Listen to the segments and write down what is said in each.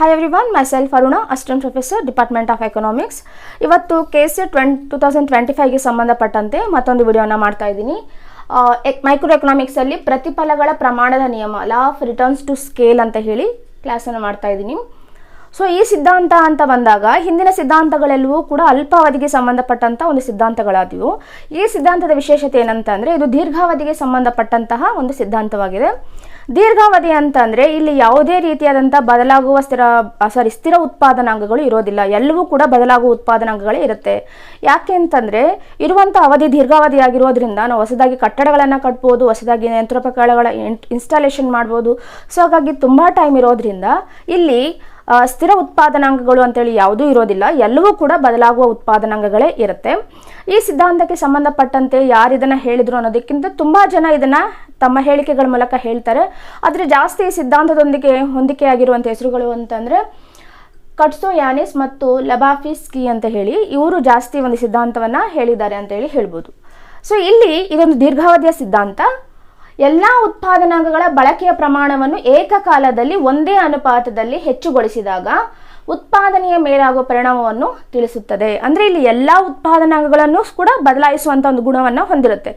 Hi everyone myself Aruna assistant professor department of economics ಇವತ್ತು K C twenty two thousand twenty ಫೈವ್ಗೆ ಸಂಬಂಧಪಟ್ಟಂತೆ ಮತ್ತೊಂದು ವಿಡಿಯೋನ ಮಾಡ್ತಾ ಇದ್ದೀನಿ. ಮೈಕ್ರೋ ಎಕನಾಮಿಕ್ಸಲ್ಲಿ ಪ್ರತಿಫಲಗಳ ಪ್ರಮಾಣದ ನಿಯಮ law of returns to scale ಅಂತ ಹೇಳಿ ಕ್ಲಾಸನ್ನು ಮಾಡ್ತಾ ಇದ್ದೀನಿ. ಸೊ ಈ ಸಿದ್ಧಾಂತ ಅಂತ ಬಂದಾಗ ಹಿಂದಿನ ಸಿದ್ಧಾಂತಗಳೆಲ್ಲವೂ ಕೂಡ ಅಲ್ಪಾವಧಿಗೆ ಸಂಬಂಧಪಟ್ಟಂತಹ ಒಂದು ಸಿದ್ಧಾಂತಗಳಾದವು. ಈ ಸಿದ್ಧಾಂತದ ವಿಶೇಷತೆ ಏನಂತಂದರೆ, ಇದು ದೀರ್ಘಾವಧಿಗೆ ಸಂಬಂಧಪಟ್ಟಂತಹ ಒಂದು ಸಿದ್ಧಾಂತವಾಗಿದೆ. ದೀರ್ಘಾವಧಿ ಅಂತಂದರೆ ಇಲ್ಲಿ ಯಾವುದೇ ರೀತಿಯಾದಂಥ ಬದಲಾಗುವ ಸ್ಥಿರ ಸಾರಿ ಸ್ಥಿರ ಉತ್ಪಾದನಾಂಗಗಳು ಇರೋದಿಲ್ಲ. ಎಲ್ಲವೂ ಕೂಡ ಬದಲಾಗುವ ಉತ್ಪಾದನಾಂಗಗಳೇ ಇರುತ್ತೆ. ಯಾಕೆ ಅಂತಂದರೆ ಇರುವಂಥ ಅವಧಿ ದೀರ್ಘಾವಧಿಯಾಗಿರೋದ್ರಿಂದ ನಾವು ಹೊಸದಾಗಿ ಕಟ್ಟಡಗಳನ್ನು ಕಟ್ಬೋದು, ಹೊಸದಾಗಿ ಯಂತ್ರೋಪಕರಣಗಳ ಇನ್ಸ್ಟಾಲೇಷನ್ ಮಾಡ್ಬೋದು. ಸೊ ಹಾಗಾಗಿ ತುಂಬ ಟೈಮ್ ಇರೋದ್ರಿಂದ ಇಲ್ಲಿ ಸ್ಥಿರ ಉತ್ಪಾದನಾಂಗಗಳು ಅಂತೇಳಿ ಯಾವುದೂ ಇರೋದಿಲ್ಲ. ಎಲ್ಲವೂ ಕೂಡ ಬದಲಾಗುವ ಉತ್ಪಾದನಾಂಗಗಳೇ ಇರುತ್ತೆ. ಈ ಸಿದ್ಧಾಂತಕ್ಕೆ ಸಂಬಂಧಪಟ್ಟಂತೆ ಯಾರು ಇದನ್ನು ಹೇಳಿದ್ರು ಅನ್ನೋದಕ್ಕಿಂತ ತುಂಬ ಜನ ಇದನ್ನು ತಮ್ಮ ಹೇಳಿಕೆಗಳ ಮೂಲಕ ಹೇಳ್ತಾರೆ. ಆದರೆ ಜಾಸ್ತಿ ಈ ಸಿದ್ಧಾಂತದೊಂದಿಗೆ ಹೊಂದಿಕೆಯಾಗಿರುವಂಥ ಹೆಸರುಗಳು ಅಂತಂದರೆ ಕಟ್ಸೋ ಯಾನಿಸ್ ಮತ್ತು ಲಬಾಫಿಸ್ಕಿ ಅಂತ ಹೇಳಿ ಇವರು ಜಾಸ್ತಿ ಒಂದು ಸಿದ್ಧಾಂತವನ್ನು ಹೇಳಿದ್ದಾರೆ ಅಂತ ಹೇಳಿ ಹೇಳ್ಬೋದು. ಸೊ ಇಲ್ಲಿ ಇದೊಂದು ದೀರ್ಘಾವಧಿಯ ಸಿದ್ಧಾಂತ. ಎಲ್ಲ ಉತ್ಪಾದನಾಂಗಗಳ ಬಳಕೆಯ ಪ್ರಮಾಣವನ್ನು ಏಕಕಾಲದಲ್ಲಿ ಒಂದೇ ಅನುಪಾತದಲ್ಲಿ ಹೆಚ್ಚುಗೊಳಿಸಿದಾಗ ಉತ್ಪಾದನೆಯ ಮೇಲಾಗುವ ಪರಿಣಾಮವನ್ನು ತಿಳಿಸುತ್ತದೆ. ಅಂದರೆ ಇಲ್ಲಿ ಎಲ್ಲ ಉತ್ಪಾದನಾಂಗಗಳನ್ನು ಕೂಡ ಬದಲಾಯಿಸುವಂಥ ಒಂದು ಗುಣವನ್ನು ಹೊಂದಿರುತ್ತೆ.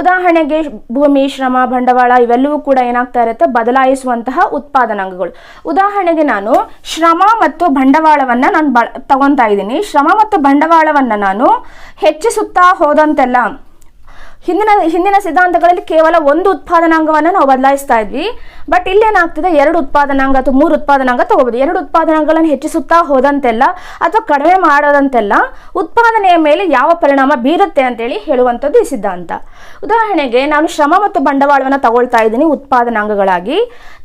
ಉದಾಹರಣೆಗೆ ಭೂಮಿ, ಶ್ರಮ, ಬಂಡವಾಳ ಇವೆಲ್ಲವೂ ಕೂಡ ಏನಾಗ್ತಾ ಇರುತ್ತೆ? ಬದಲಾಯಿಸುವಂತಹ ಉತ್ಪಾದನಾಂಗಗಳು. ಉದಾಹರಣೆಗೆ ನಾನು ಶ್ರಮ ಮತ್ತು ಬಂಡವಾಳವನ್ನು ನಾನು ಬ ತಗೊತಾ ಇದ್ದೀನಿ. ಶ್ರಮ ಮತ್ತು ಬಂಡವಾಳವನ್ನು ನಾನು ಹೆಚ್ಚಿಸುತ್ತಾ ಹೋದಂತೆಲ್ಲ ಹಿಂದಿನ ಹಿಂದಿನ ಸಿದ್ಧಾಂತಗಳಲ್ಲಿ ಕೇವಲ ಒಂದು ಉತ್ಪಾದನಾಂಗವನ್ನು ನಾವು ಬದಲಾಯಿಸ್ತಾ ಇದ್ವಿ. ಬಟ್ ಇಲ್ಲೇನಾಗ್ತದೆ ಎರಡು ಉತ್ಪಾದನಾಂಗ ಅಥವಾ ಮೂರು ಉತ್ಪಾದನಾಂಗ ತಗೋಬೋದು. ಎರಡು ಉತ್ಪಾದನಾಂಗಗಳನ್ನು ಹೆಚ್ಚಿಸುತ್ತಾ ಹೋದಂತೆಲ್ಲ ಅಥವಾ ಕಡಿಮೆ ಮಾಡೋದಂತೆಲ್ಲ ಉತ್ಪಾದನೆಯ ಮೇಲೆ ಯಾವ ಪರಿಣಾಮ ಬೀರುತ್ತೆ ಅಂತೇಳಿ ಹೇಳುವಂಥದ್ದು ಈ ಸಿದ್ಧಾಂತ. ಉದಾಹರಣೆಗೆ ನಾನು ಶ್ರಮ ಮತ್ತು ಬಂಡವಾಳವನ್ನು ತಗೊಳ್ತಾ ಇದ್ದೀನಿ ಉತ್ಪಾದನಾಂಗಗಳಾಗಿ.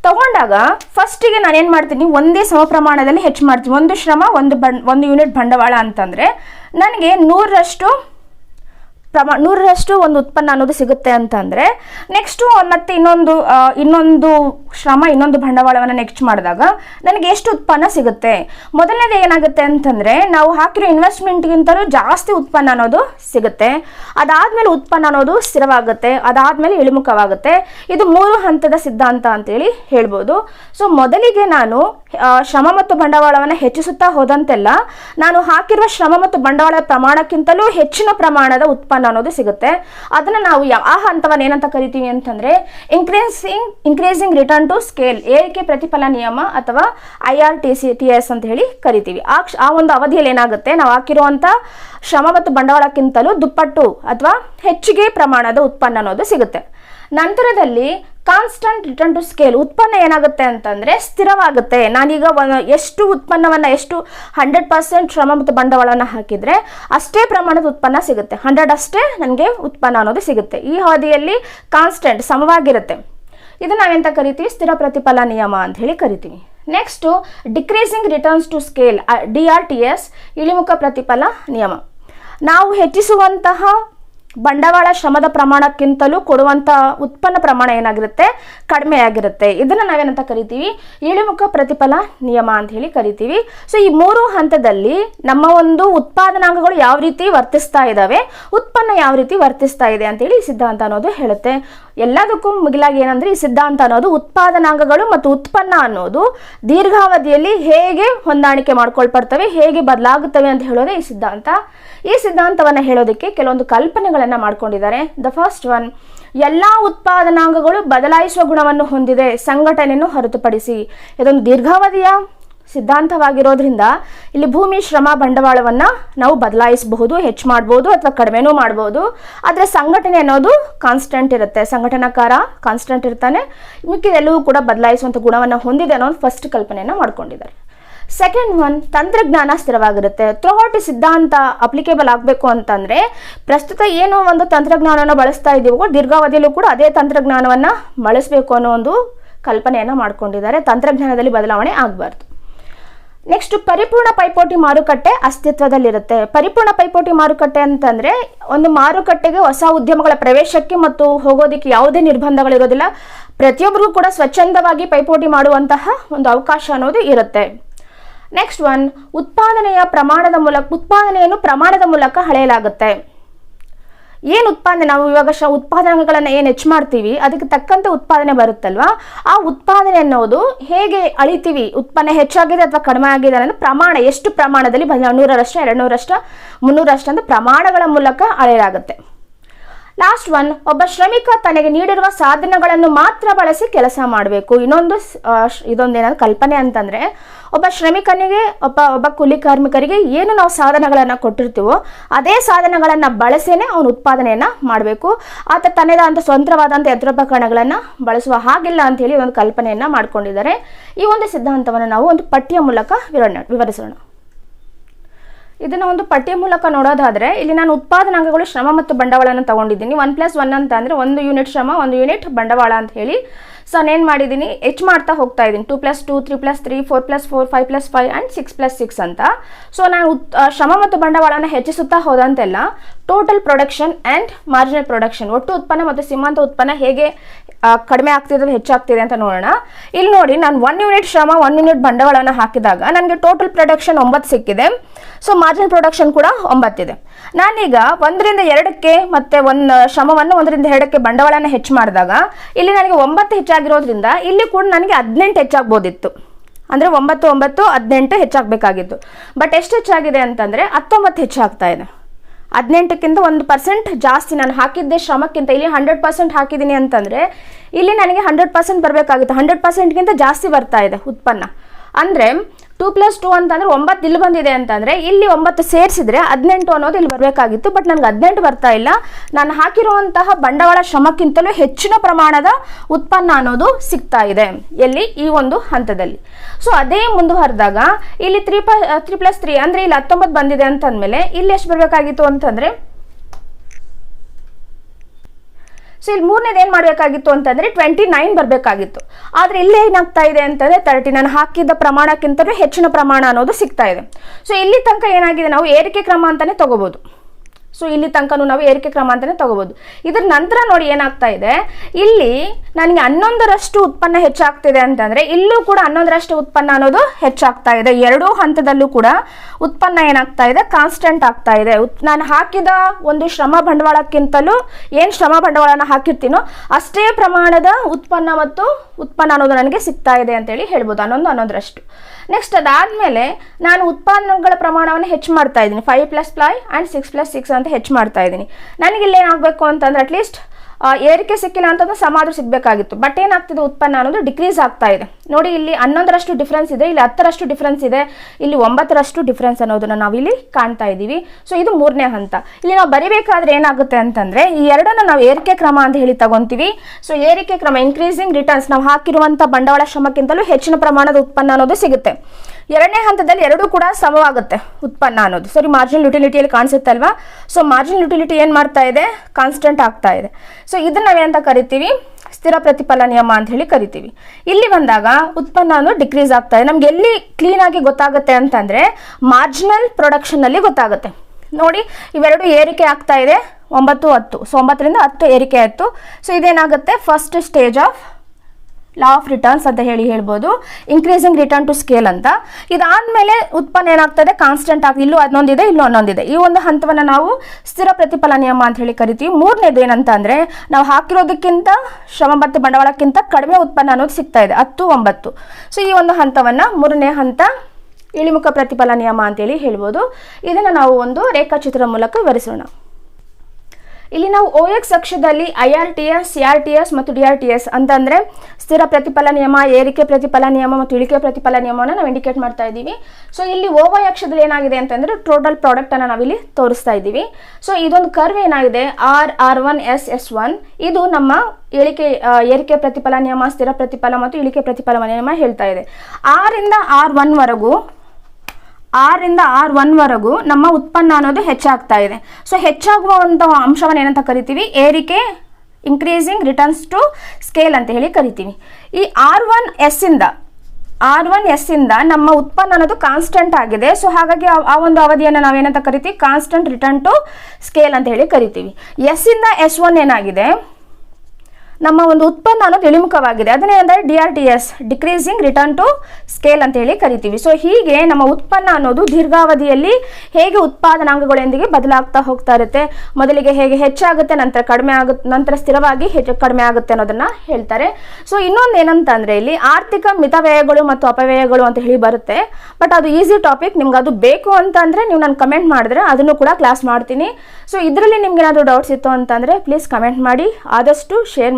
ತಗೊಂಡಾಗ ಫಸ್ಟಿಗೆ ನಾನು ಏನು ಮಾಡ್ತೀನಿ? ಒಂದೇ ಸಮ ಪ್ರಮಾಣದಲ್ಲಿ ಹೆಚ್ಚು ಮಾಡ್ತೀನಿ. ಒಂದು ಶ್ರಮ, ಒಂದು ಒಂದು ಯೂನಿಟ್ ಬಂಡವಾಳ ಅಂತಂದರೆ ನನಗೆ ನೂರರಷ್ಟು ಪ್ರಮಾ, ನೂರರಷ್ಟು ಒಂದು ಉತ್ಪನ್ನ ಅನ್ನೋದು ಸಿಗುತ್ತೆ ಅಂತಂದರೆ ನೆಕ್ಸ್ಟು ಮತ್ತೆ ಇನ್ನೊಂದು ಇನ್ನೊಂದು ಶ್ರಮ, ಇನ್ನೊಂದು ಬಂಡವಾಳವನ್ನು ನೆಕ್ಸ್ಟ್ ಮಾಡಿದಾಗ ನನಗೆ ಎಷ್ಟು ಉತ್ಪನ್ನ ಸಿಗುತ್ತೆ? ಮೊದಲನೇದು ಏನಾಗುತ್ತೆ ಅಂತಂದರೆ, ನಾವು ಹಾಕಿರೋ ಇನ್ವೆಸ್ಟ್ಮೆಂಟ್ಗಿಂತಲೂ ಜಾಸ್ತಿ ಉತ್ಪನ್ನ ಅನ್ನೋದು ಸಿಗುತ್ತೆ. ಅದಾದಮೇಲೆ ಉತ್ಪನ್ನ ಅನ್ನೋದು ಸ್ಥಿರವಾಗುತ್ತೆ, ಅದಾದಮೇಲೆ ಇಳಿಮುಖವಾಗುತ್ತೆ. ಇದು ಮೂರು ಹಂತದ ಸಿದ್ಧಾಂತ ಅಂತೇಳಿ ಹೇಳ್ಬೋದು. ಸೊ ಮೊದಲಿಗೆ ನಾನು ಶ್ರಮ ಮತ್ತು ಬಂಡವಾಳವನ್ನು ಹೆಚ್ಚಿಸುತ್ತಾ ಹೋದಂತೆಲ್ಲ, ನಾನು ಹಾಕಿರುವ ಶ್ರಮ ಮತ್ತು ಬಂಡವಾಳದ ಪ್ರಮಾಣಕ್ಕಿಂತಲೂ ಹೆಚ್ಚಿನ ಪ್ರಮಾಣದ ಉತ್ಪನ್ನ ಅನ್ನೋದು ಸಿಗುತ್ತೆ. ಅದನ್ನ ನಾವು ಆ ಹಂತವನ್ನು ಏನಂತ ಕರಿತೀವಿ ಅಂತಂದರೆ increasing increasing return to scale ಏರಿಕೆ ಪ್ರತಿಫಲ ನಿಯಮ ಅಥವಾ I R T C T S ಅಂತ ಹೇಳಿ ಕರಿತೀವಿ. ಆ ಆ ಒಂದು ಅವಧಿಯಲ್ಲಿ ಏನಾಗುತ್ತೆ? ನಾವು ಹಾಕಿರುವಂಥ ಶ್ರಮ ಮತ್ತು ಬಂಡವಾಳಕ್ಕಿಂತಲೂ ದುಪ್ಪಟ್ಟು ಅಥವಾ ಹೆಚ್ಚಿಗೆ ಪ್ರಮಾಣದ ಉತ್ಪನ್ನ ಅನ್ನೋದು ಸಿಗುತ್ತೆ. ನಂತರದಲ್ಲಿ ಕಾನ್ಸ್ಟಂಟ್ ರಿಟರ್ನ್ ಟು ಸ್ಕೇಲ್ ಉತ್ಪನ್ನ ಏನಾಗುತ್ತೆ ಅಂತಂದರೆ ಸ್ಥಿರವಾಗುತ್ತೆ. ನಾನೀಗ ಒಂದು ಎಷ್ಟು ಉತ್ಪನ್ನವನ್ನು, ಎಷ್ಟು ಹಂಡ್ರೆಡ್ ಪರ್ಸೆಂಟ್ ಶ್ರಮ ಮತ್ತು ಬಂಡವಾಳವನ್ನು ಹಾಕಿದರೆ ಅಷ್ಟೇ ಪ್ರಮಾಣದ ಉತ್ಪನ್ನ ಸಿಗುತ್ತೆ. ಹಂಡ್ರೆಡ್ ಅಷ್ಟೇ ನನಗೆ ಉತ್ಪನ್ನ ಅನ್ನೋದು ಸಿಗುತ್ತೆ. ಈ ಅವಧಿಯಲ್ಲಿ ಕಾನ್ಸ್ಟೆಂಟ್ ಸಮವಾಗಿರುತ್ತೆ. ಇದು ನಾವೆಂತ ಕರಿತೀವಿ? ಸ್ಥಿರ ಪ್ರತಿಫಲ ನಿಯಮ ಅಂತ ಹೇಳಿ ಕರಿತೀವಿ. Next decreasing returns to scale D R T S ಇಳಿಮುಖ ಪ್ರತಿಫಲ ನಿಯಮ. ನಾವು ಹೆಚ್ಚಿಸುವಂತಹ ಬಂಡವಾಳ ಶ್ರಮದ ಪ್ರಮಾಣಕ್ಕಿಂತಲೂ ಕೊಡುವಂಥ ಉತ್ಪನ್ನ ಪ್ರಮಾಣ ಏನಾಗಿರುತ್ತೆ? ಕಡಿಮೆ ಆಗಿರುತ್ತೆ ಇದನ್ನು ನಾವೇನಂತ ಕರಿತೀವಿ? ಇಳಿಮುಖ ಪ್ರತಿಫಲ ನಿಯಮ ಅಂತ ಹೇಳಿ ಕರಿತೀವಿ. ಸೊ ಈ ಮೂರು ಹಂತದಲ್ಲಿ ನಮ್ಮ ಒಂದು ಉತ್ಪಾದನಾಂಗಗಳು ಯಾವ ರೀತಿ ವರ್ತಿಸ್ತಾ ಇದ್ದಾವೆ ಉತ್ಪನ್ನ ಯಾವ ರೀತಿ ವರ್ತಿಸ್ತಾ ಇದೆ ಅಂತೇಳಿ ಈ ಸಿದ್ಧಾಂತ ಅನ್ನೋದು ಹೇಳುತ್ತೆ. ಎಲ್ಲದಕ್ಕೂ ಮಿಗಿಲಾಗಿ ಏನಂದ್ರೆ ಈ ಸಿದ್ಧಾಂತ ಅನ್ನೋದು ಉತ್ಪಾದನಾಂಗಗಳು ಮತ್ತು ಉತ್ಪನ್ನ ಅನ್ನೋದು ದೀರ್ಘಾವಧಿಯಲ್ಲಿ ಹೇಗೆ ಹೊಂದಾಣಿಕೆ ಮಾಡ್ಕೊಳ್ಪಡ್ತವೆ, ಹೇಗೆ ಬದಲಾಗುತ್ತವೆ ಅಂತ ಹೇಳೋದೇ ಈ ಸಿದ್ಧಾಂತ. ಈ ಸಿದ್ಧಾಂತವನ್ನು ಹೇಳೋದಕ್ಕೆ ಕೆಲವೊಂದು ಕಲ್ಪನೆಗಳನ್ನು ಮಾಡ್ಕೊಂಡಿದ್ದಾರೆ. ದ ಫಸ್ಟ್ ಒನ್ ಎಲ್ಲ ಉತ್ಪಾದನಾಂಗಗಳು ಬದಲಾಯಿಸುವ ಗುಣವನ್ನು ಹೊಂದಿದೆ, ಸಂಘಟನೆಯನ್ನು ಹೊರತುಪಡಿಸಿ. ಇದೊಂದು ದೀರ್ಘಾವಧಿಯ ಸಿದ್ಧಾಂತವಾಗಿರೋದ್ರಿಂದ ಇಲ್ಲಿ ಭೂಮಿ ಶ್ರಮ ಬಂಡವಾಳವನ್ನು ನಾವು ಬದಲಾಯಿಸಬಹುದು, ಹೆಚ್ಚು ಮಾಡ್ಬೋದು ಅಥವಾ ಕಡಿಮೆನೂ ಮಾಡ್ಬೋದು. ಆದರೆ ಸಂಘಟನೆ ಅನ್ನೋದು ಕಾನ್ಸ್ಟೆಂಟ್ ಇರುತ್ತೆ. ಸಂಘಟನಾಕಾರ ಕಾನ್ಸ್ಟೆಂಟ್ ಇರ್ತಾನೆ. ಮಿಕ್ಕಿದೆಲ್ಲವೂ ಕೂಡ ಬದಲಾಯಿಸುವಂಥ ಗುಣವನ್ನು ಹೊಂದಿದೆ ಅನ್ನೋ ಒಂದು ಫಸ್ಟ್ ಕಲ್ಪನೆಯನ್ನು ಮಾಡ್ಕೊಂಡಿದ್ದಾರೆ. ಸೆಕೆಂಡ್ ಒನ್ ತಂತ್ರಜ್ಞಾನ ಸ್ಥಿರವಾಗಿರುತ್ತೆ. ಥ್ರೋಔಟ್ ಸಿದ್ಧಾಂತ ಅಪ್ಲಿಕೇಬಲ್ ಆಗಬೇಕು ಅಂತಂದರೆ ಪ್ರಸ್ತುತ ಏನು ಒಂದು ತಂತ್ರಜ್ಞಾನವನ್ನು ಬಳಸ್ತಾ ಇದ್ದೀವೋ ದೀರ್ಘಾವಧಿಯಲ್ಲೂ ಕೂಡ ಅದೇ ತಂತ್ರಜ್ಞಾನವನ್ನು ಬಳಸಬೇಕು ಅನ್ನೋ ಒಂದು ಕಲ್ಪನೆಯನ್ನು ಮಾಡ್ಕೊಂಡಿದ್ದಾರೆ. ತಂತ್ರಜ್ಞಾನದಲ್ಲಿ ಬದಲಾವಣೆ ಆಗಬಾರ್ದು. ನೆಕ್ಸ್ಟ್ ಪರಿಪೂರ್ಣ ಪೈಪೋಟಿ ಮಾರುಕಟ್ಟೆ ಅಸ್ತಿತ್ವದಲ್ಲಿರುತ್ತೆ. ಪರಿಪೂರ್ಣ ಪೈಪೋಟಿ ಮಾರುಕಟ್ಟೆ ಅಂತಂದ್ರೆ ಒಂದು ಮಾರುಕಟ್ಟೆಗೆ ಹೊಸ ಉದ್ಯಮಗಳ ಪ್ರವೇಶಕ್ಕೆ ಮತ್ತು ಹೋಗೋದಕ್ಕೆ ಯಾವುದೇ ನಿರ್ಬಂಧಗಳಿರೋದಿಲ್ಲ. ಪ್ರತಿಯೊಬ್ಬರಿಗೂ ಕೂಡ ಸ್ವಚ್ಛಂದವಾಗಿ ಪೈಪೋಟಿ ಮಾಡುವಂತಹ ಒಂದು ಅವಕಾಶ ಅನ್ನೋದು ಇರುತ್ತೆ. ನೆಕ್ಸ್ಟ್ ಒನ್ ಉತ್ಪಾದನೆಯ ಪ್ರಮಾಣದ ಮೂಲಕ, ಉತ್ಪಾದನೆಯನ್ನು ಪ್ರಮಾಣದ ಮೂಲಕ ಅಳೆಯಲಾಗುತ್ತೆ ಏನು ಉತ್ಪಾದನೆ, ನಾವು ಇವಾಗ ಶ ಉತ್ಪಾದನೆಗಳನ್ನು ಏನು ಹೆಚ್ಚು ಮಾಡ್ತೀವಿ, ಅದಕ್ಕೆ ತಕ್ಕಂತೆ ಉತ್ಪಾದನೆ ಬರುತ್ತಲ್ವಾ? ಆ ಉತ್ಪಾದನೆ ಅನ್ನೋದು ಹೇಗೆ ಅಳಿತೀವಿ? ಉತ್ಪನ್ನ ಹೆಚ್ಚಾಗಿದೆ ಅಥವಾ ಕಡಿಮೆ ಆಗಿದೆ ಅನ್ನೋದು ಪ್ರಮಾಣ, ಎಷ್ಟು ಪ್ರಮಾಣದಲ್ಲಿ ನೂರರಷ್ಟು ಎರಡು ನೂರಷ್ಟು ಮುನ್ನೂರಷ್ಟು ಅಂತ ಪ್ರಮಾಣಗಳ ಮೂಲಕ ಅಳೆಯಲಾಗುತ್ತೆ. ಲಾಸ್ಟ್ ಒನ್ ಒಬ್ಬ ಶ್ರಮಿಕ ತನಗೆ ನೀಡಿರುವ ಸಾಧನಗಳನ್ನು ಮಾತ್ರ ಬಳಸಿ ಕೆಲಸ ಮಾಡಬೇಕು. ಇನ್ನೊಂದು ಇದೊಂದು ಏನಾದ್ರು ಕಲ್ಪನೆ ಅಂತಂದ್ರೆ ಒಬ್ಬ ಶ್ರಮಿಕನಿಗೆ, ಒಬ್ಬ ಒಬ್ಬ ಕೂಲಿ ಕಾರ್ಮಿಕರಿಗೆ ಏನು ನಾವು ಸಾಧನಗಳನ್ನು ಕೊಟ್ಟಿರ್ತೀವೋ, ಅದೇ ಸಾಧನಗಳನ್ನು ಬಳಸೇನೆ ಅವನು ಉತ್ಪಾದನೆಯನ್ನ ಮಾಡಬೇಕು. ಆತ ತನ್ನದಾದಂಥ ಸ್ವತಂತ್ರವಾದಂಥ ಯಂತ್ರೋಪಕರಣಗಳನ್ನು ಬಳಸುವ ಹಾಗಿಲ್ಲ ಅಂತ ಹೇಳಿ ಒಂದು ಕಲ್ಪನೆಯನ್ನ ಮಾಡ್ಕೊಂಡಿದ್ದಾರೆ. ಈ ಒಂದು ಸಿದ್ಧಾಂತವನ್ನು ನಾವು ಒಂದು ಪಟ್ಟಿಯ ಮೂಲಕ ವಿವರಿಸೋಣ. ಇದನ್ನ ಒಂದು ಪಟ್ಟಿಯ ಮೂಲಕ ನೋಡೋದಾದ್ರೆ, ಇಲ್ಲಿ ನಾನು ಉತ್ಪಾದನಾಂಗಗಳು ಶ್ರಮ ಮತ್ತು ಬಂಡವಾಳನ ತಗೊಂಡಿದ್ದೀನಿ. ಒನ್ ಪ್ಲಸ್ ಒನ್ ಅಂತ ಅಂದರೆ ಒಂದು ಯೂನಿಟ್ ಶ್ರಮ, ಒಂದು ಯೂನಿಟ್ ಬಂಡವಾಳ ಅಂತ ಹೇಳಿ ಸೊ ನಾನೇನು ಮಾಡಿದ್ದೀನಿ ಹೆಚ್ಚು ಮಾಡ್ತಾ ಹೋಗ್ತಾ ಇದ್ದೀನಿ two plus two three plus three four plus four five plus five and six plus six ಅಂತ. ಸೊ ನಾನು ಶ್ರಮ ಮತ್ತು ಬಂಡವಾಳನ ಹೆಚ್ಚಿಸುತ್ತಾ ಹೋದಂತೆಲ್ಲ total production and marginal production ಒಟ್ಟು ಉತ್ಪನ್ನ ಮತ್ತು ಸೀಮಾಂತ ಉತ್ಪನ್ನ ಹೇಗೆ ಕಡಿಮೆ ಆಗ್ತಿದೆ ಹೆಚ್ಚಾಗ್ತಿದೆ ಅಂತ ನೋಡೋಣ. ಇಲ್ಲಿ ನೋಡಿ, ನಾನು ಒನ್ ಯೂನಿಟ್ ಶ್ರಮ ಒನ್ ಯೂನಿಟ್ ಬಂಡವಾಳನ ಹಾಕಿದಾಗ ನನಗೆ ಟೋಟಲ್ ಪ್ರೊಡಕ್ಷನ್ ಒಂಬತ್ತು ಸಿಕ್ಕಿದೆ. ಸೊ ಮಾರ್ಜಿನ್ ಪ್ರೊಡಕ್ಷನ್ ಕೂಡ ಒಂಬತ್ತಿದೆ. ನಾನೀಗ ಒಂದರಿಂದ ಎರಡಕ್ಕೆ ಮತ್ತೆ ಒಂದು ಶ್ರಮವನ್ನು ಒಂದರಿಂದ ಎರಡಕ್ಕೆ ಬಂಡವಾಳನ ಹೆಚ್ಚು ಮಾಡಿದಾಗ, ಇಲ್ಲಿ ನನಗೆ ಒಂಬತ್ತು ಹೆಚ್ಚಾಗಿರೋದ್ರಿಂದ ಇಲ್ಲಿ ಕೂಡ ನನಗೆ ಹದಿನೆಂಟು ಹೆಚ್ಚಾಗ್ಬೋದಿತ್ತು. ಅಂದರೆ ಒಂಬತ್ತು ಒಂಬತ್ತು, ಹದಿನೆಂಟು ಹೆಚ್ಚಾಗಬೇಕಾಗಿತ್ತು. ಬಟ್ ಎಷ್ಟು ಹೆಚ್ಚಾಗಿದೆ ಅಂತಂದರೆ ಹತ್ತೊಂಬತ್ತು ಹೆಚ್ಚಾಗ್ತಾ ಇದೆ. ಹದಿನೆಂಟಕ್ಕಿಂತ ಒಂದು ಪರ್ಸೆಂಟ್ ಜಾಸ್ತಿ ನಾನು ಹಾಕಿದ್ದೆ ಶ್ರಮಕ್ಕಿಂತ ಇಲ್ಲಿ ಹಂಡ್ರೆಡ್ ಪರ್ಸೆಂಟ್ ಹಾಕಿದ್ದೀನಿ ಅಂತಂದರೆ, ಇಲ್ಲಿ ನನಗೆ ಹಂಡ್ರೆಡ್ ಪರ್ಸೆಂಟ್ ಬರಬೇಕಾಗಿತ್ತು. ಹಂಡ್ರೆಡ್ ಪರ್ಸೆಂಟ್ಗಿಂತ ಜಾಸ್ತಿ ಬರ್ತಾ ಇದೆ ಉತ್ಪನ್ನ. ಅಂದರೆ ಟೂ ಪ್ಲಸ್ ಟೂ ಅಂತಂದ್ರೆ ಒಂಬತ್ತು ಇಲ್ಲಿ ಬಂದಿದೆ ಅಂತಂದರೆ ಇಲ್ಲಿ ಒಂಬತ್ತು ಸೇರಿಸಿದ್ರೆ ಹದಿನೆಂಟು ಅನ್ನೋದು ಇಲ್ಲಿ ಬರಬೇಕಾಗಿತ್ತು. ಬಟ್ ನನಗೆ ಹದಿನೆಂಟು ಬರ್ತಾ ಇಲ್ಲ. ನಾನು ಹಾಕಿರುವಂತಹ ಬಂಡವಾಳ ಶ್ರಮಕ್ಕಿಂತಲೂ ಹೆಚ್ಚಿನ ಪ್ರಮಾಣದ ಉತ್ಪನ್ನ ಅನ್ನೋದು ಸಿಗ್ತಾ ಇದೆ ಎಲ್ಲಿ? ಈ ಒಂದು ಹಂತದಲ್ಲಿ. ಸೊ ಅದೇ ಮುಂದುವರೆದಾಗ ಇಲ್ಲಿ ತ್ರೀ ಪ್ಲಸ್ ತ್ರೀ ಅಂದರೆ ಇಲ್ಲಿ ಹತ್ತೊಂಬತ್ತು ಬಂದಿದೆ ಅಂತಂದಮೇಲೆ ಇಲ್ಲಿ ಎಷ್ಟು ಬರಬೇಕಾಗಿತ್ತು ಅಂತಂದರೆ ಸೊ ಇಲ್ಲಿ ಮೂರನೇದು ಏನು ಮಾಡಬೇಕಾಗಿತ್ತು ಅಂತಂದರೆ ಟ್ವೆಂಟಿ ನೈನ್ ಬರಬೇಕಾಗಿತ್ತು. ಆದರೆ ಇಲ್ಲಿ ಏನಾಗ್ತಾ ಇದೆ ಅಂತಂದರೆ ತರ್ಟಿ ನಾನು ಹಾಕಿದ್ದ ಪ್ರಮಾಣಕ್ಕಿಂತಲೂ ಹೆಚ್ಚಿನ ಪ್ರಮಾಣ ಅನ್ನೋದು ಸಿಗ್ತಾ ಇದೆ. ಸೊ ಇಲ್ಲಿ ತನಕ ಏನಾಗಿದೆ? ನಾವು ಏರಿಕೆ ಕ್ರಮ ಅಂತಲೇ ತಗೋಬೋದು. ಸೊ ಇಲ್ಲಿ ತನಕನೂ ನಾವು ಏರಿಕೆ ಕ್ರಮ ಅಂತಾನೆ ತಗೋಬೋದು. ಇದ್ರ ನಂತರ ನೋಡಿ ಏನಾಗ್ತಾ ಇದೆ? ಇಲ್ಲಿ ನನಗೆ ಹನ್ನೊಂದರಷ್ಟು ಉತ್ಪನ್ನ ಹೆಚ್ಚಾಗ್ತಿದೆ ಅಂತಂದರೆ ಇಲ್ಲೂ ಕೂಡ ಹನ್ನೊಂದರಷ್ಟು ಉತ್ಪನ್ನ ಅನ್ನೋದು ಹೆಚ್ಚಾಗ್ತಾ ಇದೆ. ಎರಡೂ ಹಂತದಲ್ಲೂ ಕೂಡ ಉತ್ಪನ್ನ ಏನಾಗ್ತಾ ಇದೆ? ಕಾನ್ಸ್ಟೆಂಟ್ ಆಗ್ತಾ ಇದೆ. ನಾನು ಹಾಕಿದ ಒಂದು ಶ್ರಮ ಬಂಡವಾಳಕ್ಕಿಂತಲೂ ಏನು ಶ್ರಮ ಬಂಡವಾಳನ ಹಾಕಿರ್ತೀನೋ ಅಷ್ಟೇ ಪ್ರಮಾಣದ ಉತ್ಪನ್ನ ಮತ್ತು ಉತ್ಪನ್ನ ಅನ್ನೋದು ನನಗೆ ಸಿಗ್ತಾ ಇದೆ ಅಂತೇಳಿ ಹೇಳ್ಬೋದು. ಹನ್ನೊಂದು, ಹನ್ನೊಂದರಷ್ಟು. ನೆಕ್ಸ್ಟ್ ಅದಾದ್ಮೇಲೆ ನಾನು ಉತ್ಪನ್ನಗಳ ಪ್ರಮಾಣವನ್ನು ಹೆಚ್ಚು ಮಾಡ್ತಾ ಇದ್ದೀನಿ. Five plus five and six plus six ಅಂತ ಹೆಚ್ಚು ಮಾಡ್ತಾ ಇದ್ದೀನಿ. ನನಗೆ ಇಲ್ಲಿ ಏನಾಗಬೇಕು ಅಂತಂದ್ರೆ ಅಟ್ಲೀಸ್ಟ್ ಏರಿಕೆ ಸಿಕ್ಕಿಲ್ಲ ಅಂತಂದ್ರೆ ಸಮಾಧಾನ ಸಿಗಬೇಕಾಗಿತ್ತು. ಬಟ್ ಏನಾಗ್ತಿದೆ ಉತ್ಪನ್ನ ಅನ್ನೋದು ಡಿಕ್ರೀಸ್ ಆಗ್ತಾ ಇದೆ. ನೋಡಿ ಇಲ್ಲಿ ಹನ್ನೊಂದರಷ್ಟು ಡಿಫ್ರೆನ್ಸ್ ಇದೆ, ಇಲ್ಲಿ ಹತ್ತರಷ್ಟು ಡಿಫ್ರೆನ್ಸ್ ಇದೆ, ಇಲ್ಲಿ ಒಂಬತ್ತರಷ್ಟು ಡಿಫ್ರೆನ್ಸ್ ಅನ್ನೋದನ್ನ ನಾವು ಇಲ್ಲಿ ಕಾಣ್ತಾ ಇದ್ದೀವಿ. ಸೊ ಇದು ಮೂರನೇ ಹಂತ. ಇಲ್ಲಿ ನಾವು ಬರಿಬೇಕಾದ್ರೆ ಏನಾಗುತ್ತೆ ಅಂತಂದ್ರೆ, ಈ ಎರಡನ್ನ ನಾವು ಏರಿಕೆ ಕ್ರಮ ಅಂತ ಹೇಳಿ ತಗೊಂತೀವಿ. ಸೊ ಏರಿಕೆ ಕ್ರಮ ಇನ್ಕ್ರೀಸಿಂಗ್ ರಿಟರ್ನ್ಸ್ ನಾವು ಹಾಕಿರುವಂಥ ಬಂಡವಾಳ ಶ್ರಮಕ್ಕಿಂತಲೂ ಹೆಚ್ಚಿನ ಪ್ರಮಾಣದ ಉತ್ಪನ್ನ ಅನ್ನೋದು ಸಿಗುತ್ತೆ. ಎರಡನೇ ಹಂತದಲ್ಲಿ ಎರಡೂ ಕೂಡ ಸಮವಾಗುತ್ತೆ ಉತ್ಪನ್ನ ಅನ್ನೋದು. ಸರಿ ಮಾರ್ಜಿನಲ್ ಯುಟಿಲಿಟಿಯಲ್ಲಿ ಕಾಣಿಸುತ್ತೆ ಅಲ್ವಾ ಸೊ ಮಾರ್ಜಿನಲ್ ಯುಟಿಲಿಟಿ ಏನು ಮಾಡ್ತಾ ಇದೆ? ಕಾನ್ಸ್ಟೆಂಟ್ ಆಗ್ತಾ ಇದೆ. ಸೊ ಇದನ್ನ ನಾವೇನಂತ ಕರಿತೀವಿ? ಸ್ಥಿರ ಪ್ರತಿಫಲ ನಿಯಮ ಅಂತ ಹೇಳಿ ಕರಿತೀವಿ. ಇಲ್ಲಿ ಬಂದಾಗ ಉತ್ಪನ್ನ ಅನ್ನೋದು ಡಿಕ್ರೀಸ್ ಆಗ್ತಾ ಇದೆ. ನಮ್ಗೆ ಎಲ್ಲಿ ಕ್ಲೀನ್ ಆಗಿ ಗೊತ್ತಾಗುತ್ತೆ ಅಂತಂದ್ರೆ ಮಾರ್ಜಿನಲ್ ಪ್ರೊಡಕ್ಷನ್ ಅಲ್ಲಿ ಗೊತ್ತಾಗುತ್ತೆ. ನೋಡಿ, ಇವೆರಡು ಏರಿಕೆ ಆಗ್ತಾ ಇದೆ. ಒಂಬತ್ತು ಹತ್ತು. ಸೊ ಒಂಬತ್ತರಿಂದ ಹತ್ತು ಏರಿಕೆ ಆಯಿತು. So ಇದೇನಾಗುತ್ತೆ? First stage of law of returns ಅಂತ ಹೇಳಿ ಹೇಳ್ಬೋದು ಇನ್ಕ್ರೀಸಿಂಗ್ ರಿಟರ್ನ್ ಟು ಸ್ಕೇಲ್ ಅಂತ. ಇದಾದ್ಮೇಲೆ ಉತ್ಪನ್ನ ಏನಾಗ್ತದೆ? ಕಾನ್ಸ್ಟೆಂಟ್ ಆಗಿ ಇಲ್ಲೂ ಅದನ್ನೊಂದಿದೆ ಇಲ್ಲೂ ಅನ್ನೊಂದಿದೆ. ಈ ಒಂದು ಹಂತವನ್ನು ನಾವು ಸ್ಥಿರ ಪ್ರತಿಫಲ ನಿಯಮ ಅಂತ ಹೇಳಿ ಕರಿತೀವಿ. ಮೂರನೇದು ಏನಂತ ಅಂದ್ರೆ ನಾವು ಹಾಕಿರೋದಕ್ಕಿಂತ ಶ್ರಮ ಮತ್ತು ಬಂಡವಾಳಕ್ಕಿಂತ ಕಡಿಮೆ ಉತ್ಪನ್ನ ಅನ್ನೋದು ಸಿಗ್ತಾ ಇದೆ, ಹತ್ತು, ಒಂಬತ್ತು. ಸೊ ಈ ಒಂದು ಹಂತವನ್ನ ಮೂರನೇ ಹಂತ ಇಳಿಮುಖ ಪ್ರತಿಫಲ ನಿಯಮ ಅಂತೇಳಿ ಹೇಳ್ಬೋದು. ಇದನ್ನು ನಾವು ಒಂದು ರೇಖಾಚಿತ್ರದ ಮೂಲಕ ವಿವರಿಸೋಣ. ಇಲ್ಲಿ ನಾವು ಓ ಎಕ್ಸ್ ಅಕ್ಷದಲ್ಲಿ I R T S C R T S ಮತ್ತು ಡಿ ಆರ್ ಟಿ ಎಸ್ ಅಂತಂದರೆ ಸ್ಥಿರ ಪ್ರತಿಫಲ ನಿಯಮ, ಏರಿಕೆ ಪ್ರತಿಫಲ ನಿಯಮ ಮತ್ತು ಇಳಿಕೆ ಪ್ರತಿಫಲ ನಿಯಮವನ್ನು ನಾವು ಇಂಡಿಕೇಟ್ ಮಾಡ್ತಾ ಇದ್ದೀವಿ. ಸೊ ಇಲ್ಲಿ ಓ ವೈ ಅಕ್ಷದಲ್ಲಿ ಏನಾಗಿದೆ ಅಂತಂದರೆ ಟೋಟಲ್ ಪ್ರಾಡಕ್ಟನ್ನು ನಾವಿಲ್ಲಿ ತೋರಿಸ್ತಾ ಇದ್ದೀವಿ. ಸೊ ಇದೊಂದು ಕರ್ವ್ ಏನಾಗಿದೆ? R R one S S one ಇದು ನಮ್ಮ ಇಳಿಕೆ ಏರಿಕೆ ಪ್ರತಿಫಲ ನಿಯಮ, ಸ್ಥಿರ ಪ್ರತಿಫಲ ಮತ್ತು ಇಳಿಕೆ ಪ್ರತಿಫಲ ನಿಯಮ ಹೇಳ್ತಾ ಇದೆ. ಆರಿಂದ ಆರ್ ಒನ್ವರೆಗೂ ಆರಿಂದ ಆರ್ ಒನ್ವರೆಗೂ ನಮ್ಮ ಉತ್ಪನ್ನ ಅನ್ನೋದು ಹೆಚ್ಚಾಗ್ತಾ ಇದೆ. ಸೊ ಹೆಚ್ಚಾಗುವಂಥ ಅಂಶವನ್ನು ಏನಂತ ಕರಿತೀವಿ? ಏರಿಕೆ ಇನ್ಕ್ರೀಸಿಂಗ್ ರಿಟರ್ನ್ಸ್ ಟು ಸ್ಕೇಲ್ ಅಂತ ಹೇಳಿ ಕರಿತೀವಿ. ಈ ಆರ್ ಒನ್ ಎಸ್ ಇಂದ, ಆರ್ ಒನ್ ಎಸ್ ಇಂದ ನಮ್ಮ ಉತ್ಪನ್ನ ಅನ್ನೋದು ಕಾನ್ಸ್ಟೆಂಟ್ ಆಗಿದೆ. ಸೊ ಹಾಗಾಗಿ ಆ- ಒಂದು ಅವಧಿಯನ್ನು ನಾವೇನಂತ ಕರಿತೀವಿ? ಕಾನ್ಸ್ಟೆಂಟ್ ರಿಟರ್ನ್ ಟು ಸ್ಕೇಲ್ ಅಂತ ಹೇಳಿ ಕರಿತೀವಿ. ಎಸ್ ಇಂದ ಎಸ್ ಒನ್ ಏನಾಗಿದೆ? ನಮ್ಮ ಒಂದು ಉತ್ಪನ್ನ ಅನ್ನೋದು ಇಳಿಮುಖವಾಗಿದೆ ಅದನ್ನೇ ಅಂದರೆ D R T S decreasing return to scale ಅಂತ ಹೇಳಿ ಕರಿತೀವಿ. ಸೊ ಹೀಗೆ ನಮ್ಮ ಉತ್ಪನ್ನ ಅನ್ನೋದು ದೀರ್ಘಾವಧಿಯಲ್ಲಿ ಹೇಗೆ ಉತ್ಪಾದನಾಂಗಗಳೊಂದಿಗೆ ಬದಲಾಗ್ತಾ ಹೋಗ್ತಾ ಇರುತ್ತೆ, ಮೊದಲಿಗೆ ಹೇಗೆ ಹೆಚ್ಚಾಗುತ್ತೆ, ನಂತರ ಕಡಿಮೆ ಆಗುತ್ತೆ ನಂತರ ಸ್ಥಿರವಾಗಿ ಹೆಚ್ಚು ಕಡಿಮೆ ಆಗುತ್ತೆ ಅನ್ನೋದನ್ನ ಹೇಳ್ತಾರೆ. ಸೊ ಇನ್ನೊಂದು ಏನಂತಂದ್ರೆ ಇಲ್ಲಿ ಆರ್ಥಿಕ ಮಿತವ್ಯಯಗಳು ಮತ್ತು ಅಪವ್ಯಯಗಳು ಅಂತ ಹೇಳಿ ಬರುತ್ತೆ. ಬಟ್ ಅದು ಈಸಿ ಟಾಪಿಕ್ ನಿಮ್ಗೆ ಅದು ಬೇಕು ಅಂತಂದರೆ ನೀವು ನಾನು ಕಮೆಂಟ್ ಮಾಡಿದ್ರೆ ಅದನ್ನು ಕೂಡ ಕ್ಲಾಸ್ ಮಾಡ್ತೀನಿ. ಸೊ ಇದರಲ್ಲಿ ನಿಮ್ಗೆ ಏನಾದರೂ ಡೌಟ್ಸ್ ಇತ್ತು ಅಂತಂದರೆ ಪ್ಲೀಸ್ ಕಮೆಂಟ್ ಮಾಡಿ. ಆದಷ್ಟು share